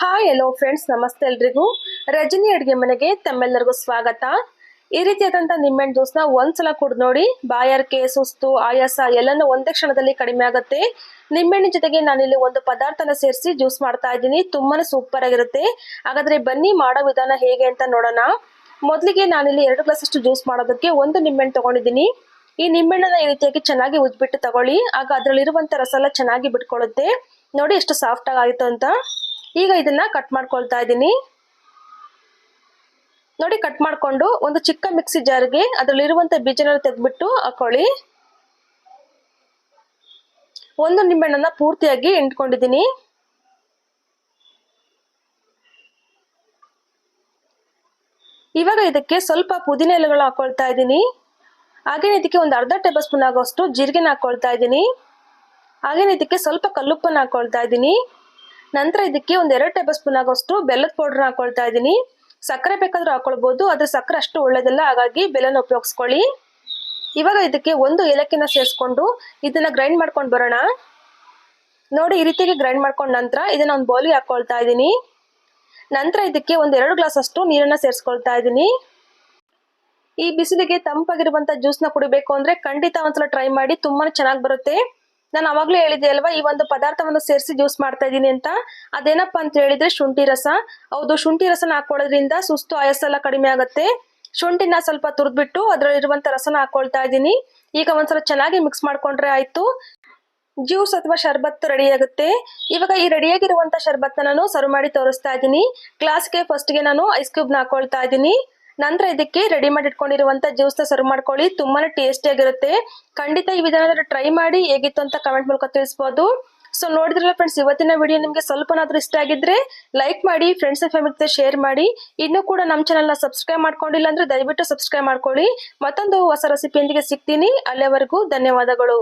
Hi ಎಲ್ಲೋ friends ನಮಸ್ತೆ ಎಲ್ರಿಗೂ. ರಜನಿ ಅಡುಗೆ ಮನೆಗೆ ತಮ್ಮೆಲ್ಲರಿಗೂ ಸ್ವಾಗತ. ಈ ರೀತಿಯಾದಂಥ ನಿಂಬೆಹಣ್ಣು ಜ್ಯೂಸ್ನ ಒಂದ್ಸಲ ಕುಡ್ದು ನೋಡಿ. ಬಾಯಾರಿಕೆ ಸುಸ್ತು, ಆಯಾಸ ಎಲ್ಲನೂ ಒಂದೇ ಕ್ಷಣದಲ್ಲಿ ಕಡಿಮೆ ಆಗುತ್ತೆ. ನಿಮ್ಮೆಣ್ಣೆ ಜೊತೆಗೆ ನಾನಿಲ್ಲಿ ಒಂದು ಪದಾರ್ಥನ ಸೇರಿಸಿ ಜ್ಯೂಸ್ ಮಾಡ್ತಾ ಇದ್ದೀನಿ. ತುಂಬಾನೇ ಸೂಪರ್ ಆಗಿರುತ್ತೆ. ಹಾಗಾದ್ರೆ ಬನ್ನಿ ಮಾಡೋ ವಿಧಾನ ಹೇಗೆ ಅಂತ ನೋಡೋಣ. ಮೊದಲಿಗೆ ನಾನಿಲ್ಲಿ ಎರಡು ಗ್ಲಾಸ್ ಅಷ್ಟು ಜ್ಯೂಸ್ ಮಾಡೋದಕ್ಕೆ ಒಂದು ನಿಂಬೆಹಣ್ಣು ತಗೊಂಡಿದ್ದೀನಿ. ಈ ನಿಂಬೆಹಣ್ಣನ್ನ ಈ ರೀತಿಯಾಗಿ ಚೆನ್ನಾಗಿ ಉಜ್ಬಿಟ್ಟು ತಗೊಳ್ಳಿ. ಆಗ ಅದರಲ್ಲಿರುವಂಥ ರಸ ಎಲ್ಲ ಚೆನ್ನಾಗಿ ಬಿಟ್ಕೊಳ್ಳುತ್ತೆ. ನೋಡಿ ಎಷ್ಟು ಸಾಫ್ಟ್ ಆಗಿ ಆಯಿತು ಅಂತ. ಈಗ ಇದನ್ನ ಕಟ್ ಮಾಡ್ಕೊಳ್ತಾ ಇದ್ದೀನಿ. ನೋಡಿ ಕಟ್ ಮಾಡಿಕೊಂಡು ಒಂದು ಚಿಕ್ಕ ಮಿಕ್ಸಿ ಜಾರ್ಗೆ ಅದರಲ್ಲಿರುವಂಥ ಬೀಜನ ತೆಗೆದ್ಬಿಟ್ಟು ಹಾಕೊಳ್ಳಿ. ಒಂದು ನಿಂಬೆಹಣ್ಣನ್ನ ಪೂರ್ತಿಯಾಗಿ ಎಂಟ್ಕೊಂಡಿದ್ದೀನಿ ಇವಾಗ ಇದಕ್ಕೆ ಸ್ವಲ್ಪ ಪುದೀನ ಎಲೆಗಳು ಹಾಕೊಳ್ತಾ ಇದ್ದೀನಿ. ಹಾಗೇನೆ ಇದಕ್ಕೆ ಒಂದು ಅರ್ಧ ಟೇಬಲ್ ಸ್ಪೂನ್ ಆಗೋಷ್ಟು ಜೀರಿಗೆನ ಹಾಕೊಳ್ತಾ ಇದ್ದೀನಿ. ಹಾಗೇನೆ ಇದಕ್ಕೆ ಸ್ವಲ್ಪ ಕಲ್ಲುಪ್ಪನ್ನು ಹಾಕೊಳ್ತಾ ಇದ್ದೀನಿ. ನಂತರ ಇದಕ್ಕೆ ಒಂದು ಎರಡು ಟೇಬಲ್ ಸ್ಪೂನ್ ಆಗೋಷ್ಟು ಬೆಲ್ಲದ ಪೌಡರ್ ಹಾಕೊಳ್ತಾ ಇದ್ದೀನಿ ಸಕ್ಕರೆ ಬೇಕಾದ್ರೂ ಹಾಕೊಳ್ಬಹುದು ಆದರೆ ಸಕ್ಕರೆ ಅಷ್ಟು ಒಳ್ಳೇದಲ್ಲ, ಹಾಗಾಗಿ ಬೆಲ್ಲನ ಉಪಯೋಗಿಸ್ಕೊಳ್ಳಿ. ಇವಾಗ ಇದಕ್ಕೆ ಒಂದು ಏಲಕ್ಕಿನ ಸೇರಿಸ್ಕೊಂಡು ಇದನ್ನ ಗ್ರೈಂಡ್ ಮಾಡ್ಕೊಂಡು ಬರೋಣ. ನೋಡಿ, ಈ ರೀತಿಯಾಗಿ ಗ್ರೈಂಡ್ ಮಾಡ್ಕೊಂಡ ನಂತರ ಇದನ್ನ ಒಂದು ಬೌಲಿಗೆ ಹಾಕೊಳ್ತಾ ಇದ್ದೀನಿ ನಂತರ ಇದಕ್ಕೆ ಒಂದು ಎರಡು ಗ್ಲಾಸ್ ಅಷ್ಟು ನೀರನ್ನ ಸೇರಿಸ್ಕೊಳ್ತಾ ಇದ್ದೀನಿ ಈ ಬಿಸಿಲಿಗೆ ತಂಪಾಗಿರುವಂತ ನ ಕುಡಿಬೇಕು ಅಂದ್ರೆ ಖಂಡಿತ ಒಂದ್ಸಲ ಟ್ರೈ ಮಾಡಿ, ತುಂಬಾನೇ ಚೆನ್ನಾಗಿ ಬರುತ್ತೆ. ನಾನು ಅವಾಗ್ಲೂ ಹೇಳಿದೆ ಅಲ್ವಾ, ಈ ಒಂದು ಪದಾರ್ಥವನ್ನು ಸೇರಿಸಿ ಜ್ಯೂಸ್ ಮಾಡ್ತಾ ಇದ್ದೀನಿ ಅಂತ. ಅದೇನಪ್ಪ ಅಂತ ಹೇಳಿದ್ರೆ ಶುಂಠಿ ರಸ. ಹೌದು, ಶುಂಠಿ ರಸನ ಹಾಕೊಳ್ಳೋದ್ರಿಂದ ಸುಸ್ತು ಆಯಾಸ ಎಲ್ಲ ಕಡಿಮೆ ಆಗುತ್ತೆ. ಶುಂಠಿನ ಸ್ವಲ್ಪ ತುರಿದ್ಬಿಟ್ಟು ಅದರಲ್ಲಿರುವಂತ ರಸನ ಹಾಕೊಳ್ತಾ ಇದ್ದೀನಿ. ಈಗ ಒಂದ್ಸಲ ಚೆನ್ನಾಗಿ ಮಿಕ್ಸ್ ಮಾಡ್ಕೊಂಡ್ರೆ ಆಯ್ತು. ಜ್ಯೂಸ್ ಅಥವಾ ಶರ್ಬತ್ ರೆಡಿ ಆಗುತ್ತೆ. ಇವಾಗ ಈ ರೆಡಿಯಾಗಿರುವಂತ ಶರ್ಬತ್ನ ನಾನು ಸರ್ವ್ ಮಾಡಿ ತೋರಿಸ್ತಾ ಇದ್ದೀನಿ. ಗ್ಲಾಸ್ಗೆ ಫಸ್ಟ್ಗೆ ನಾನು ಐಸ್ ಕ್ಯೂಬ್ನ ಹಾಕೊಳ್ತಾ ಇದ್ದೀನಿ. ನಂತರ ಇದಕ್ಕೆ ರೆಡಿ ಮಾಡಿ ಇಟ್ಕೊಂಡಿರುವಂತ ನ ಸರ್ವ್ ಮಾಡ್ಕೊಳ್ಳಿ. ತುಂಬಾನೇ ಟೇಸ್ಟಿ ಆಗಿರುತ್ತೆ. ಖಂಡಿತ ಈ ವಿಧಾನ ಟ್ರೈ ಮಾಡಿ ಹೇಗಿತ್ತು ಅಂತ ಕಮೆಂಟ್ ಮೂಲಕ ತಿಳಿಸಬಹುದು ಸೊ ನೋಡಿದ್ರಲ್ಲ ಫ್ರೆಂಡ್ಸ್ ಇವತ್ತಿನ ವಿಡಿಯೋ ನಿಮಗೆ ಸ್ವಲ್ಪನಾದ್ರೂ ಇಷ್ಟ ಆಗಿದ್ರೆ ಲೈಕ್ ಮಾಡಿ ಫ್ರೆಂಡ್ಸ್ ಅಂಡ್ ಫ್ಯಾಮಿಲಿ ಜೊತೆ ಶೇರ್ ಮಾಡಿ. ಇನ್ನೂ ಕೂಡ ನಮ್ಮ ಚಾನಲ್ನ ಸಬ್ಸ್ಕ್ರೈಬ್ ಮಾಡ್ಕೊಂಡಿಲ್ಲ ಅಂದ್ರೆ ದಯವಿಟ್ಟು ಸಬ್ಸ್ಕ್ರೈಬ್ ಮಾಡ್ಕೊಳ್ಳಿ. ಮತ್ತೊಂದು ಹೊಸ ರೆಸಿಪಿಯೊಂದಿಗೆ ಸಿಗ್ತೀನಿ. ಅಲ್ಲಿವರೆಗೂ ಧನ್ಯವಾದಗಳು.